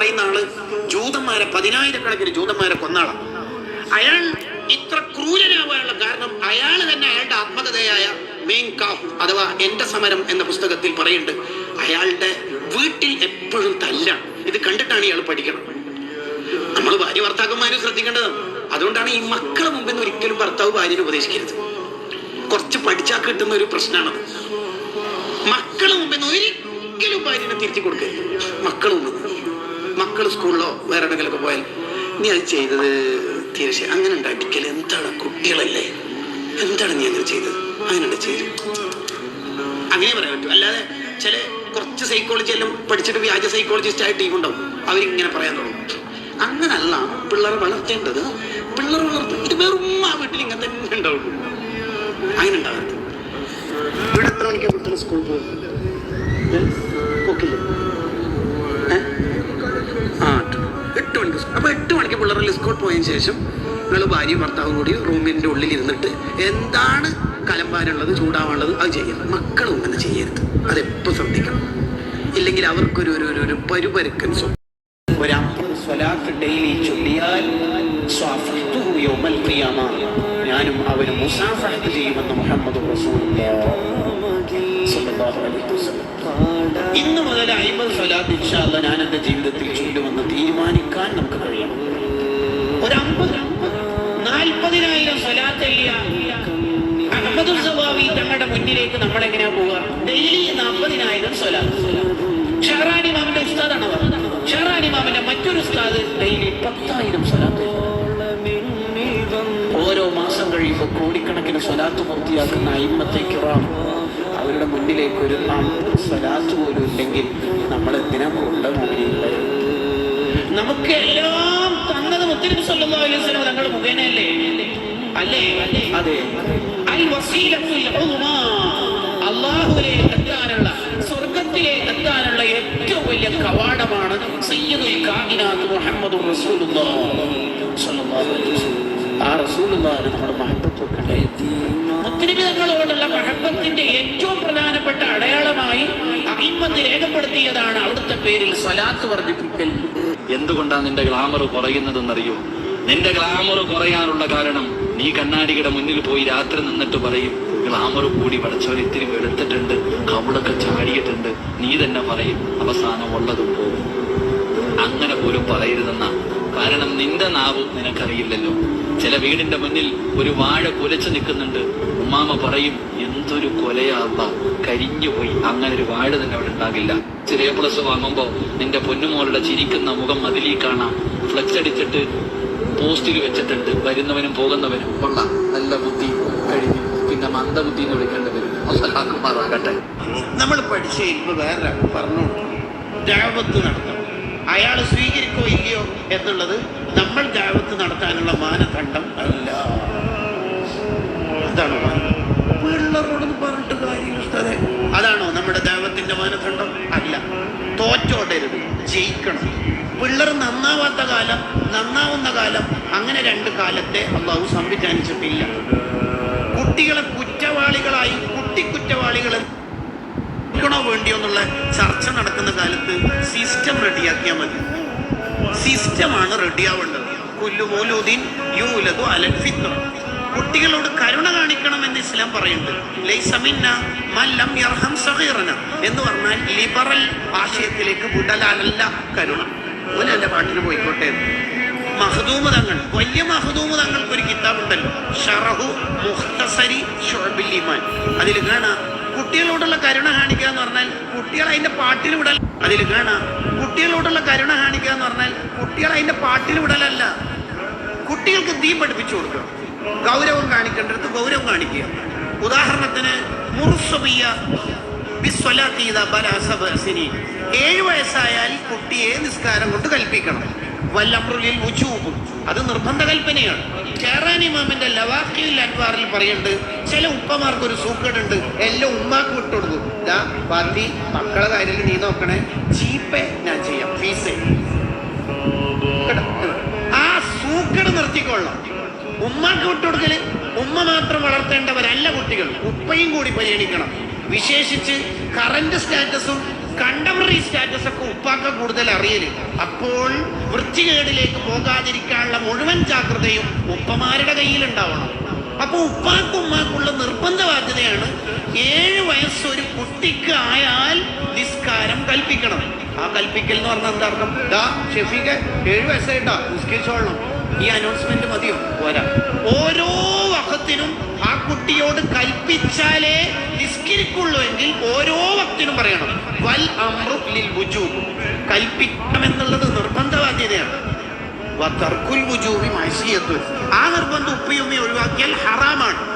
പറയുന്ന ആൾ ജൂതന്മാരെ പതിനായിരക്കണക്കിന് ജൂതന്മാരെ കൊന്നാളാണ് അയാൾ ഇത്ര ക്രൂരനാവാനുള്ള കാരണം അയാൾ തന്നെ അയാളുടെ ആത്മകഥയായ കാഫ് അഥവാ എന്റെ സമരം എന്ന പുസ്തകത്തിൽ പറയുന്നുണ്ട്. അയാളുടെ വീട്ടിൽ എപ്പോഴും തല്ല. ഇത് കണ്ടിട്ടാണ് ഇയാൾ പഠിക്കണം. നമ്മൾ ഭാര്യ ഭർത്താക്കന്മാരും ശ്രദ്ധിക്കേണ്ടതാണ് അതുകൊണ്ടാണ് ഈ മക്കളെ മുമ്പിൽ നിന്ന് ഒരിക്കലും ഭർത്താവ് ഭാര്യനെ ഉപദേശിക്കരുത്. കുറച്ച് പഠിച്ചാൽ കിട്ടുന്ന ഒരു പ്രശ്നമാണത്. മക്കളെ മുമ്പിൽ നിന്ന് ഒരിക്കലും ഭാര്യനെ തിരിച്ചു കൊടുക്കരുത്. മക്കളെ മക്കൾ സ്കൂളിലോ വേറെ എവിടെങ്കിലൊക്കെ പോയാൽ നീ അത് ചെയ്തത് തീരെ അങ്ങനെ ഉണ്ടാക്കിക്കൽ എന്താണ് കുട്ടികളല്ലേ? എന്താണ് നീ അങ്ങനെ ചെയ്തത്? അങ്ങനെ ചെയ്തു അങ്ങനെ പറയാൻ പറ്റും. അല്ലാതെ ചില കുറച്ച് സൈക്കോളജി എല്ലാം പഠിച്ചിട്ട് വ്യാജ സൈക്കോളജിസ്റ്റ് ആയ ടീം ഉണ്ടാവും. അവരിങ്ങനെ പറയാൻ തുടങ്ങും. അങ്ങനല്ല. പിള്ളേർ വളർത്തേണ്ടത് പിള്ളേർ വളർത്ത ഇത് വെറും ആ വീട്ടിൽ ഇങ്ങനെ തന്നെ ഉണ്ടാവുള്ളൂ. അങ്ങനെ ഉണ്ടാകരുത്. ഇവിടെ എത്ര മണിക്കാണ് കുട്ടികൾ സ്കൂളിൽ പോകും പോക്കില്ല? പോയതിനു ശേഷം നിങ്ങൾ ഭാര്യയും ഭർത്താവും കൂടി റൂമിന്റെ ഉള്ളിൽ ഇരുന്നിട്ട് എന്താണ് കലമ്പാനുള്ളത് ചൂടാവാനുള്ളത് അത് ചെയ്യരുത്. മക്കളും അങ്ങനെ ചെയ്യരുത്. അതെപ്പോൾ ശ്രദ്ധിക്കണം? ഇല്ലെങ്കിൽ അവർക്കൊരു ഒരു ഒരു- പരുപരുക്കൻ ഒരു ഡെയിലി ചൊല്ലിയാൽ ഞാനും അവന് മുസാഫഹത്ത് ചെയ്യുമെന്ന് മുഹമ്മദ് ഇന്ന് മുതൽ അയ്മൽ സ്വലാത്ത് ഇൻഷാല്ല ഞാൻ എന്റെ ജീവിതത്തിൽ ചൊല്ലുമെന്ന് തീരുമാനിക്കാൻ നമുക്ക് കഴിയണം. ഒരു അമ്പത് നാൽപ്പതിനായിരം സ്വലാത്ത് അഹമ്മദ് സവാവി തങ്ങളുടെ മുന്നിലേക്ക് നമ്മൾ എങ്ങനെയാ പോവുക? ഡെയിലി നാൽപ്പതിനായിരം സ്വലാത്ത്. ഷഹറാനി മാമിന്റെ ഉസ്താദാണ് ഷഹറാനി മാമിന്റെ മറ്റൊരു ഉസ്താദ് ഡെയിലി പത്തായിരം സ്വലാത്ത്. ഓരോ മാസം കഴിയുമ്പോൾ കോടിക്കണക്കിന് സ്വലാത്ത് പൂർത്തിയാക്കുന്ന അയിമത്തേക്കുറാം അവരുടെ മുന്നിലേക്ക് ഒരു സ്വലാത്ത് പോലും ഇല്ലെങ്കിൽ നമ്മൾ എന്തിനാ കൊണ്ടുപോകുന്നത്? നമുക്ക് എല്ലാം മുത്തലിം സല്ലല്ലാഹു അലൈഹി വസല്ലം തങ്ങൾ മുഖേനയല്ലേ? അല്ലേ? അതെ. അൽ വസീലത്തുൽ അല്ലാഹുവിലേക്ക് എത്താനുള്ള സ്വർഗത്തിലേക്ക് എത്താനുള്ള ഏറ്റവും വലിയ കവാടമാണ് സയ്യിദുൽ കായിനാത്ത് മുഹമ്മദ് റസൂലുള്ളാഹ് സ്വല്ലല്ലാഹു അലൈഹി വസല്ലം. ആ റസൂലുള്ളാഹിനെ നമ്മൾ മഹബത്ത് വെക്കണ്ടേ? മുത്തലിബി മഹബത്തിന്റെ ഏറ്റവും പ്രധാനപ്പെട്ട അടയാളമായി അഹിമ്മത്ത് രേഖപ്പെടുത്തിയതാണ് അവിടുത്തെ പേരിൽ സ്വലാത്ത് വർദ്ധിപ്പിക്കൽ. എന്തുകൊണ്ടാണ് നിന്റെ ഗ്ലാമർ കുറയുന്നതെന്നറിയോ? നിന്റെ ഗ്ലാമർ കുറയാനുള്ള കാരണം നീ കണ്ണാടിയുടെ മുന്നിൽ പോയി രാത്രി നിന്നിട്ട് പറയും ഗ്ലാമർ കൂടി പഠിച്ചവർ ഇത്തിരി വെളുത്തിട്ടുണ്ട് കവിളൊക്കെ ചാടിയിട്ടുണ്ട്. നീ തന്നെ പറയും അവസാനം ഉള്ളതും പോകും. അങ്ങനെ പോലും പറയരുതെന്ന. കാരണം നിന്റെ നാവും നിനക്കറിയില്ലല്ലോ. ചില വീടിന്റെ മുന്നിൽ ഒരു വാഴ കുലച്ചു നിൽക്കുന്നുണ്ട്. ഉമ്മാമ പറയും എന്തൊരു കൊലയാവുക കരിഞ്ഞുപോയി. അങ്ങനെ ഒരു വാഴ തന്നെ അവിടെ ഉണ്ടാകില്ല. ചെറിയ പ്ലസ് വാങ്ങുമ്പോ നിന്റെ പൊന്നുമോളുടെ ചിരിക്കുന്ന മുഖം അതിലീ കാണാം ഫ്ലക്സ് അടിച്ചിട്ട് പോസ്റ്റിൽ വെച്ചിട്ടുണ്ട്. വരുന്നവനും പോകുന്നവനും. കൊള്ളാം. നല്ല ബുദ്ധി കഴിഞ്ഞു പിന്നെ മന്ദബുദ്ധി എന്ന് വിളിക്കേണ്ടി വരും. അല്ലാക്കുമാറാകട്ടെ നമ്മൾ പഠിച്ച ഇപ്പൊ വേറെ പറഞ്ഞു ജാവത്ത് നടത്തണം. അയാൾ സ്വീകരിക്കോ ഇല്ലയോ എന്നുള്ളത് നമ്മൾ ദാവത്ത് നടത്താനുള്ള മാനദണ്ഡം അല്ല. അതാണോ പിള്ളേരോടൊന്ന് പറഞ്ഞിട്ട് കാര്യം ഉസ്താദേ. അതാണോ നമ്മുടെ ദൈവത്തിന്റെ മാനദണ്ഡം? അല്ല. തോറ്റോടരുത്. ജയിക്കണം. പിള്ളേർ നന്നാവാത്ത കാലം നന്നാവുന്ന കാലം അങ്ങനെ രണ്ട് കാലത്തെ അള്ളാഹു സംവിധാനിച്ചിട്ടില്ല. കുട്ടികളെ കുറ്റവാളികളായി കുട്ടി കുറ്റവാളികളെ ണോ വേണ്ടിയോ എന്നുള്ള ചർച്ച നടക്കുന്ന കാലത്ത് സിസ്റ്റം റെഡിയാക്കിയാൽ മതി. സിസ്റ്റമാണ് റെഡിയാവേണ്ടത് കുല്ലുമോലൂദീൻ യൂലതു അലൽ ഫിത്ര കുട്ടികളോട് കരുണ കാണിക്കണം എന്ന് ഇസ്ലാം പറയുന്നുണ്ട്. എന്ന് പറഞ്ഞാൽ ലിബറൽ ആശയത്തിലേക്ക് വിടലാലല്ല കരുണ. ഓന് എന്റെ പാട്ടിന് പോയിക്കോട്ടെ. മഹദൂമ് തങ്ങൾ വലിയ മഹദൂമ് തങ്ങൾക്ക് ഒരു കിതാബുണ്ടല്ലോ. ഷറഹു മുഖ്തസരി ഷുഅബിൽ ഈമാൻ. അതിൽ കാണാ കുട്ടികളോടുള്ള കരുണ കാണിക്കുക എന്ന് പറഞ്ഞാൽ കുട്ടികൾ അതിന്റെ പാട്ടിൽ വിടൽ അതിൽ കാണാ കുട്ടികളോടുള്ള കരുണ കാണിക്കുക എന്ന് പറഞ്ഞാൽ കുട്ടികൾ അതിന്റെ പാട്ടിൽ വിടലല്ല. കുട്ടികൾക്ക് ദീ പഠിപ്പിച്ചു കൊടുക്കുക ഗൗരവം കാണിക്കേണ്ടത് ഗൗരവം കാണിക്കുക. ഉദാഹരണത്തിന് മുറുസബിയ. ഏഴ് വയസ്സായാൽ കുട്ടിയെ നിസ്കാരം കൊണ്ട് കൽപ്പിക്കണം. വല്ലമ്രുലിൽ വുജൂബ്. അത് നിർബന്ധ കൽപ്പനയാണ് ചേറാനി ഇമാമിന്റെ ലവാഖിൽ അൻവാറിൽ പറയുന്നുണ്ട് ചില ഉപ്പമാർക്ക് ഒരു സൂക്കേടുണ്ട് എല്ലാം ഉമ്മാക്ക് വിട്ടുകൊടുക്കും ദാ ബാക്കി മക്കളെ കാര്യത്തിൽ നീ നോക്കണേ. ജീപ്പേ ഞാൻ ചെയ്യാം. ഫീസേ. ആ സൂക്കേട് നിർത്തിക്കൊള്ളാം ഉമ്മാക്ക് വിട്ടുകൊടുക്കൽ ഉമ്മ മാത്രം വളർത്തേണ്ടവരല്ല കുട്ടികൾ. ഉപ്പയും കൂടി പരിഗണിക്കണം. വിശേഷിച്ച് കറന്റ് സ്റ്റാറ്റസും കണ്ടംപററി സ്റ്റാറ്റസ് ഒക്കെ ഉപ്പാക്ക കൂടുതൽ അറിയൽ. അപ്പോൾ വൃത്തികേടിലേക്ക് പോകാതിരിക്കാനുള്ള മുഴുവൻ ജാഗ്രതയും ഉപ്പമാരുടെ കയ്യിലുണ്ടാവണം. അപ്പൊ ഉപ്പാക്കും ഉമ്മാക്കുള്ള നിർബന്ധ ബാധ്യതയാണ് ഏഴ് വയസ്സ് ഒരു കുട്ടിക്ക് ആയാൽ നിസ്കാരം കൽപ്പിക്കണം. ആ കൽപ്പിക്കൽ എന്ന് പറഞ്ഞാൽ എന്താ അർത്ഥം? ഏഴ് വയസ്സായിട്ടാ നിസ്കരിച്ചോളണം. ഈ അനൗൺസ്മെന്റ് മതിയോ? പോരാ ഓരോ വക്കത്തിനും ആ കുട്ടിയോട് കൽപ്പിച്ചാലേ നിസ്കരിക്കുള്ളൂ എങ്കിൽ ഓരോ വക്തിനും പറയണം. വൽ അമ്രു ലിൽ വുജൂബ്. കൽപ്പിക്കണം എന്നുള്ളത് നിർബന്ധ ബാധ്യതയാണ് ആ നിർബന്ധം മഅസിയത്തുൻ. ഒഴിവാക്കിയാൽ നിർബന്ധം